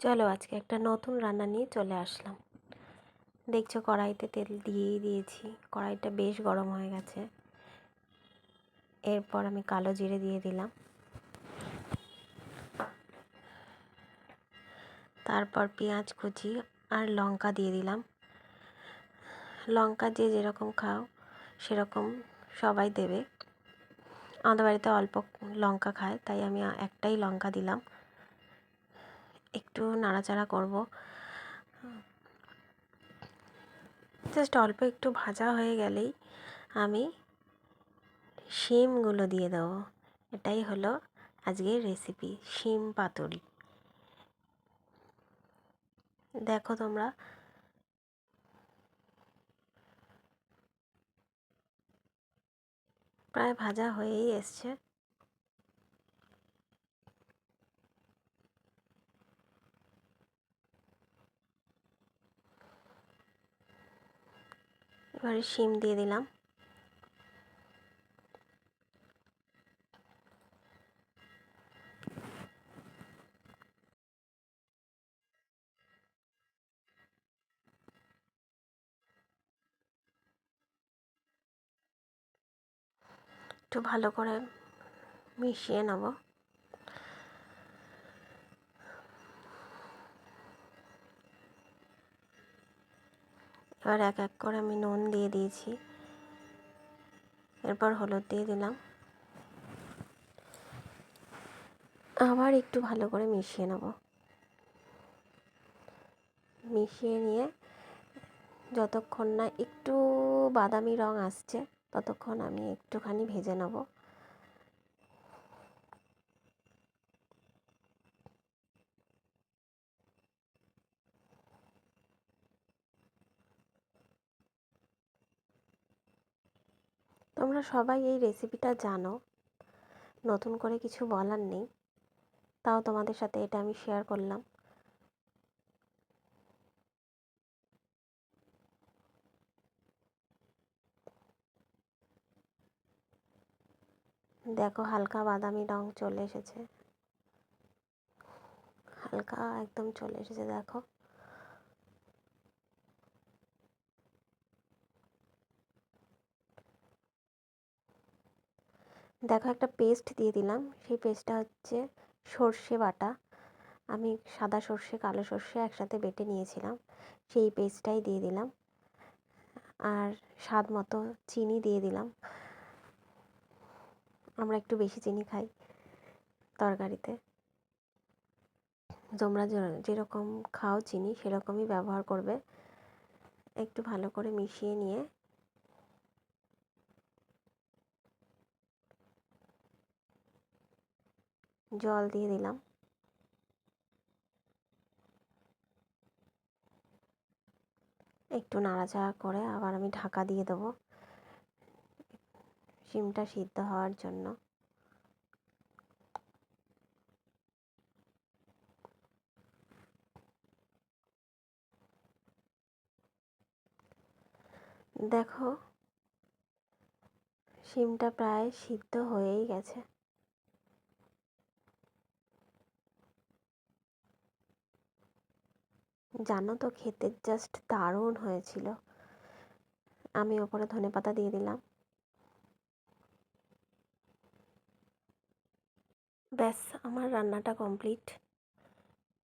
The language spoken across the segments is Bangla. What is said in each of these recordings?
চলো আজকে একটা নতুন রান্না নিয়ে চলে আসলাম। দেখছ কড়াইতে তেল দিয়েই দিয়েছি। কড়াইটা বেশ গরম হয়ে গেছে। এরপর আমি কালো জিরে দিয়ে দিলাম। তারপর পেঁয়াজ কুচি আর লঙ্কা দিয়ে দিলাম। লঙ্কা যে যেরকম খাও, সেরকম সবাই দেবে। আমাদের বাড়িতে অল্প লঙ্কা খায়, তাই আমি একটাই লঙ্কা দিলাম। একটু নাড়াচাড়া করব। জাস্ট অল্প একটু ভাজা হয়ে গেলেই আমি শিমগুলো দিয়ে দেবো। এটাই হলো আজকের রেসিপি শিম পাতুরি। দেখো তোমরা। প্রায় ভাজা হয়েই এসছে। এবারে শিম দিয়ে দিলাম। একটু ভালো করে মিশিয়ে নেব। এবার এক এক করে আমি নুন দিয়ে দিয়েছি। এরপর হলুদ দিয়ে দিলাম। আবার একটু ভালো করে মিশিয়ে নেব। মিশিয়ে নিয়ে যতক্ষণ না একটু বাদামি রং আসছে, ততক্ষণ আমি একটুখানি ভেজে নেব। তোমরা সবাই এই রেসিপিটা জানো। নতুন করে কিছু বলার নেই। তাও তোমাদের সাথে এটা আমি শেয়ার করলাম। দেখো হালকা বাদামি রং চলে এসেছে। হালকা একদম চলে এসেছে, দেখো। দেখো একটা পেস্ট দিয়ে দিলাম। সেই পেস্টটা হচ্ছে সর্ষে বাটা। আমি সাদা সর্ষে, কালো সর্ষে একসাথে বেটে নিয়েছিলাম। সেই পেস্টটাই দিয়ে দিলাম। আর স্বাদ মতো চিনি দিয়ে দিলাম। আমরা একটু বেশি চিনি খাই তরকারিতে। তোমরা যেরকম খাও চিনি, সেরকমই ব্যবহার করবে। একটু ভালো করে মিশিয়ে নিয়ে জল দিয়ে দিলাম। একটু নাড়াচাড়া করে আবার আমি ঢাকা দিয়ে দেবো। শিমটা সিদ্ধ হওয়ার জন্য। দেখো শিমটা প্রায় সিদ্ধ হয়েই গেছে। জানো তো খেতে জাস্ট দারুণ হয়েছিল। আমি ওপরে ধনে পাতা দিয়ে দিলাম। ব্যাস, আমার রান্নাটা কমপ্লিট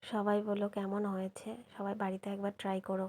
সবাই বলো কেমন হয়েছে? সবাই বাড়িতে একবার ট্রাই করো।